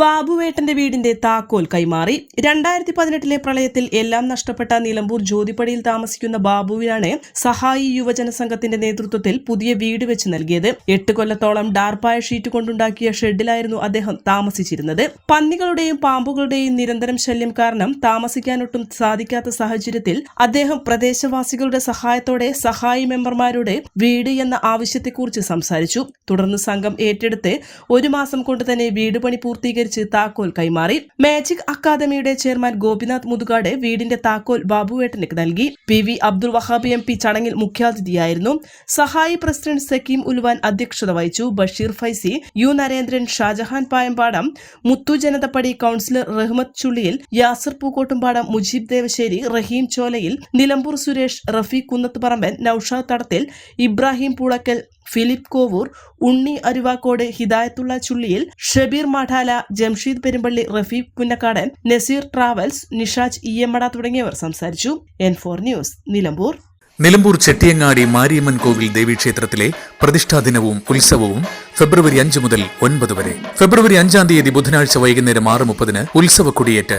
ബാബുവേട്ടന്റെ വീടിന്റെ താക്കോൽ കൈമാറി. രണ്ടായിരത്തി പതിനെട്ടിലെ പ്രളയത്തിൽ എല്ലാം നഷ്ടപ്പെട്ട നിലമ്പൂർ ജ്യോതിപ്പടിയിൽ താമസിക്കുന്ന ബാബുവിനാണ് സഹായി യുവജന സംഘത്തിന്റെ നേതൃത്വത്തിൽ പുതിയ വീട് വെച്ച് നൽകിയത്. എട്ട് കൊല്ലത്തോളം ഡാർപ്പായ ഷീറ്റ് കൊണ്ടുണ്ടാക്കിയ ഷെഡിലായിരുന്നു അദ്ദേഹം താമസിച്ചിരുന്നത്. പന്നികളുടെയും പാമ്പുകളുടെയും നിരന്തരം ശല്യം കാരണം താമസിക്കാനൊട്ടും സാധിക്കാത്ത സാഹചര്യത്തിൽ അദ്ദേഹം പ്രദേശവാസികളുടെ സഹായത്തോടെ സഹായി മെമ്പർമാരുടെ വീട് എന്ന ആവശ്യത്തെക്കുറിച്ച് സംസാരിച്ചു. തുടർന്ന് സംഘം ഏറ്റെടുത്ത് ഒരു മാസം കൊണ്ട് തന്നെ വീട് പണി പൂർത്തീകരിച്ച്. താക്കോൽ കൈമാറി. മാജിക് അക്കാദമിയുടെ ചെയർമാൻ ഗോപിനാഥ് മുതുകാട് വീടിന്റെ താക്കോൽ ബാബുവേട്ടന് നൽകി. P V Abdul Wahab M P ചടങ്ങിൽ മുഖ്യാതിഥിയായിരുന്നു. സഹായി പ്രസിഡന്റ് സക്കീം ഉൽവാൻ അധ്യക്ഷത വഹിച്ചു. Basheer Faizy U Narendran Shajahan Payambadam Muthu Janathappadi councillor Rahmath Chulliyil Yasar Pookkottumpadam Mujeeb Devassery Raheem Cholayil Nilambur Suresh Rafeeq Kunnathuparamban Noushad Thadathil Ibrahim Poolakkal Philip Kovoor Unni Aruvakode Hidayathulla Chulliyil Shabeer Madala Jamsheed Perumpalli Rafeeq Punnakkadan Naseer travels Nishaj Iyyammada തുടങ്ങിയവർ സംസാരിച്ചു. N four news Nilambur. Nilambur Chettiyangadi Mariamman Kovil ദേവീക്ഷേത്രത്തിലെ പ്രതിഷ്ഠാ ദിനവും ഉത്സവവും ഫെബ്രുവരി അഞ്ച് മുതൽ ഒൻപത് വരെ. ഫെബ്രുവരി അഞ്ചാം തീയതി ബുധനാഴ്ച വൈകുന്നേരം ആറ് മുപ്പതിന് ഉത്സവ കൊടിയേറ്റ്